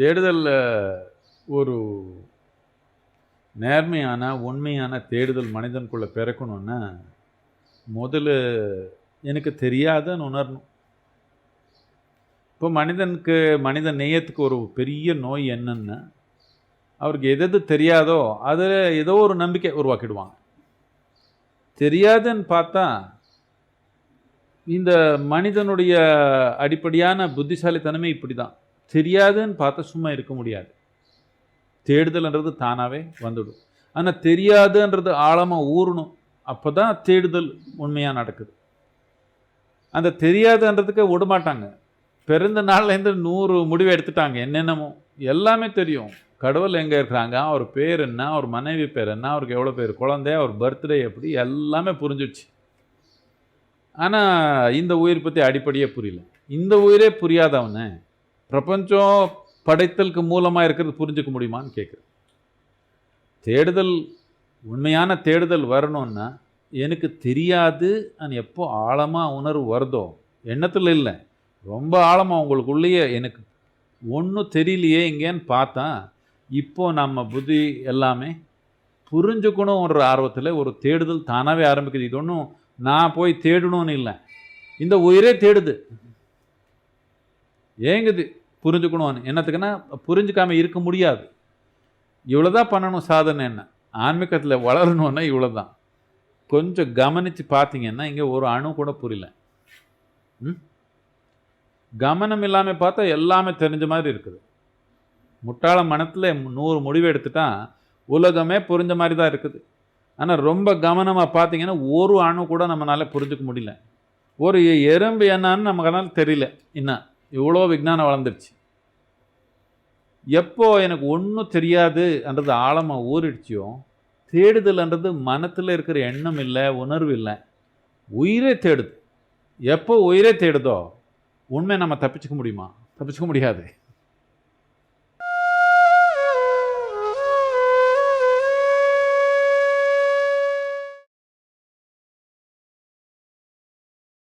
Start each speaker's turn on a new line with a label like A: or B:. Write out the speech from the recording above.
A: தேடுதலில் ஒரு நேர்மையான உண்மையான தேடுதல் மனிதனுக்குள்ளே பிறக்கணுன்னா முதல்ல எனக்கு தெரியாதுன்னு உணரணும். இப்போ மனிதனுக்கு மனித நேயத்துக்கு ஒரு பெரிய நோய் என்னன்னா அவருக்கு எது எது தெரியாதோ அதில் ஏதோ ஒரு நம்பிக்கை உருவாக்கிடுவாங்க. தெரியாதுன்னு பார்த்தா இந்த மனிதனுடைய அடிப்படையான புத்திசாலித்தனமே இப்படி தான் தெரியாதுன்னு பார்த்தா சும்மா இருக்க முடியாது. தேடுதல்ன்றது தானாகவே வந்துடும். ஆனால் தெரியாதுன்றது ஆழமாக ஊறணும். அப்போ தான் தேடுதல் உண்மையாக நடக்குது. அந்த தெரியாதுன்றதுக்கு விடமாட்டாங்க. பிறந்த நாள்லேருந்து நூறு முடிவு எடுத்துட்டாங்க. என்னென்னமோ. எல்லாமே தெரியும். கடவுள் எங்கே இருக்கிறாங்க? அவர் பேர் என்ன? அவர் மனைவி பேர் என்ன? அவருக்கு எவ்வளோ பேர்? குழந்தை அவர் பர்த்டே எப்படி? எல்லாமே புரிஞ்சிடுச்சு. ஆனால் இந்த உயிர் பற்றி அடிப்படையே புரியல. இந்த உயிரே புரியாதவனே. பிரபஞ்சம் படைத்தலுக்கு மூலமாக இருக்கிறது புரிஞ்சுக்க முடியுமான்னு கேட்குறேன் தேடுதல் உண்மையான தேடுதல் வரணும்னா எனக்கு தெரியாது நான் எப்போ ஆழமாக உணர்வு வருதோ எண்ணத்தில் இல்லை ரொம்ப ஆழமாக உங்களுக்குள்ளேயே எனக்கு ஒன்றும் தெரியலையே எங்கேன்னு பார்த்தா இப்போது நம்ம புத்தி எல்லாமே புரிஞ்சுக்கணுன்ற ஆர்வத்தில் ஒரு தேடுதல் தானாகவே ஆரம்பிக்குது. இது ஒன்றும் நான் போய் தேடணும்னு இல்லை. இந்த உயிரே தேடுது. ஏங்குது. புரிஞ்சுக்கணும்னு என்னத்துக்குன்னா புரிஞ்சுக்காமல் இருக்க முடியாது. இவ்வளோ தான் பண்ணணும் சாதனை என்ன? ஆன்மீகத்தில் வளரணுன்னா இவ்வளோ தான் கொஞ்சம் கவனித்து பார்த்தீங்கன்னா இங்கே ஒரு அணு கூட புரியல. ம்? கவனம் இல்லாமல் பார்த்தா எல்லாமே தெரிஞ்ச மாதிரி இருக்குது. முட்டாள மனத்தில் நூறு முடிவு எடுத்துட்டால் உலகமே புரிஞ்ச மாதிரி தான் இருக்குது. ஆனால் ரொம்ப கவனமாக பார்த்தீங்கன்னா ஒரு அணு கூட நம்மளால் புரிஞ்சுக்க முடியல. ஒரு எறும்பு என்னான்னு நமக்கு தெரியல. இன்னும் இவ்வளோ விஞ்ஞானம் வளர்ந்துருச்சு. எப்போ எனக்கு ஒன்றும் தெரியாதுன்றது ஆழமாக ஊறிடுச்சியும் தேடுதல்ன்றது மனத்தில் இருக்கிற எண்ணம் இல்லை உணர்வு இல்லை. உயிரே தேடுது. எப்போ உயிரே தேடுதோ உண்மை நம்ம தப்பிச்சுக்க முடியுமா? தப்பிச்சுக்க முடியாது.